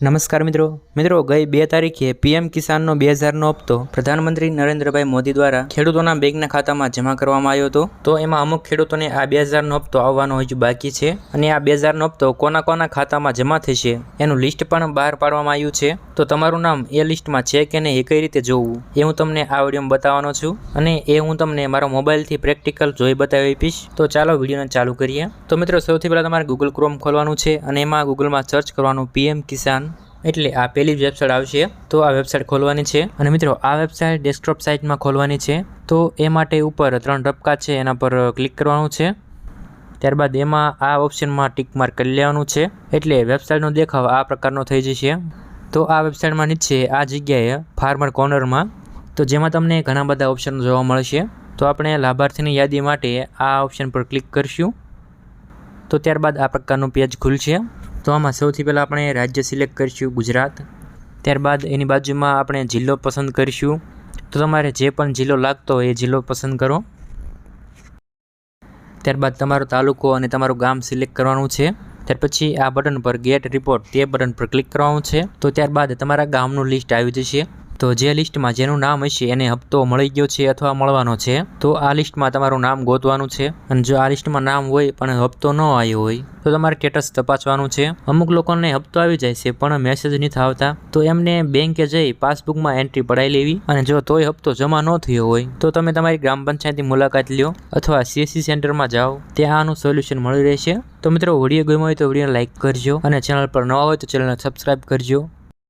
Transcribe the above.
નમસ્કાર મિત્રો. મિત્રો, ગઈ બે તારીખે પીએમ કિસાનનો બે હજારનો હપ્તો પ્રધાનમંત્રી નરેન્દ્રભાઈ મોદી દ્વારા ખેડૂતોના બેંકના ખાતામાં જમા કરવામાં આવ્યો હતો. તો એમાં અમુક ખેડૂતોને આ બે હજારનો હપ્તો આવવાનો હજુ બાકી છે અને આ બે હજારનો હપ્તો કોના કોના ખાતામાં જમા થશે એનું લિસ્ટ પણ બહાર પાડવામાં આવ્યું છે. તો તમારું નામ એ લિસ્ટમાં છે કે નહીં એ કઈ રીતે જોવું એ હું તમને આ વિડીયોમાં બતાવવાનો છું અને એ હું તમને મારા મોબાઈલથી પ્રેક્ટિકલ જોઈ બતાવી આપીશ. તો ચાલો વિડીયોને ચાલુ કરીએ. તો મિત્રો, સૌથી પહેલાં તમારે ગૂગલ ક્રોમ ખોલવાનું છે અને એમાં ગૂગલમાં સર્ચ કરવાનું પીએમ કિસાન એટલે આ પહેલી વેબસાઇટ આવશે. તો આ વેબસાઇટ ખોલવાની છે. અને મિત્રો, આ વેબસાઇટ ડેસ્કટોપ સાઇટમાં ખોલવાની છે. તો એ માટે ઉપર ત્રણ ટપકા છે. એના પર ક્લિક કરવાનું છે. ત્યારબાદ એમાં આ ઓપ્શનમાં ટિક માર્ક કરી લેવાનું છે. એટલે વેબસાઇટનો દેખાવ આ પ્રકારનો થઈ જશે. તો આ વેબસાઇટમાં નીચે આ જગ્યાએ ફાર્મર કોર્નરમાં તો જેમાં તમને ઘણા બધા ઓપ્શન જોવા મળશે. તો આપણે લાભાર્થીની યાદી માટે આ ઓપ્શન પર ક્લિક કરીશું. તો ત્યારબાદ આ પ્રકારનું પેજ ખુલશે. તો આમાં સૌથી પહેલાં આપણે રાજ્ય સિલેક્ટ કરીશું ગુજરાત. ત્યારબાદ એની બાજુમાં આપણે જિલ્લો પસંદ કરીશું. તો તમારે જે પણ જિલ્લો લાગતો હોય એ જિલ્લો પસંદ કરો. ત્યારબાદ તમારો તાલુકો અને તમારું ગામ સિલેક્ટ કરવાનું છે. ત્યાર પછી આ બટન પર ગેટ રિપોર્ટ તે બટન પર ક્લિક કરવાનું છે. તો ત્યારબાદ તમારા ગામનું લિસ્ટ આવી જશે. તો જે લિસ્ટમાં જેનું નામ હશે એને હપ્તો મળી ગયો છે અથવા મળવાનો છે, તો આ લિસ્ટમાં તમારું નામ ગોતવાનું છે. અને જો આ લિસ્ટમાં નામ હોય પણ હપ્તો ન આવ્યો હોય, તો તમારે સ્ટેટસ તપાસવાનું છે. અમુક લોકોને હપ્તો આવી જાય છે, પણ મેસેજ નથી આવતા. તો એમને બેંકે જઈ પાસબુકમાં એન્ટ્રી પડાવી લેવી. અને જો તોય હપ્તો જમા ન થયો હોય, તો તમે તમારી ગ્રામ પંચાયતની મુલાકાત લ્યો અથવા સીએસસી સેન્ટરમાં જાઓ. ત્યાં આનું સોલ્યુશન મળી રહેશે. તો મિત્રો, વીડિયો ગમ્યો હોય તો વીડિયો લાઇક કરજો અને ચેનલ પર નવા હોય તો ચેનલને સબસ્ક્રાઈબ કરજો.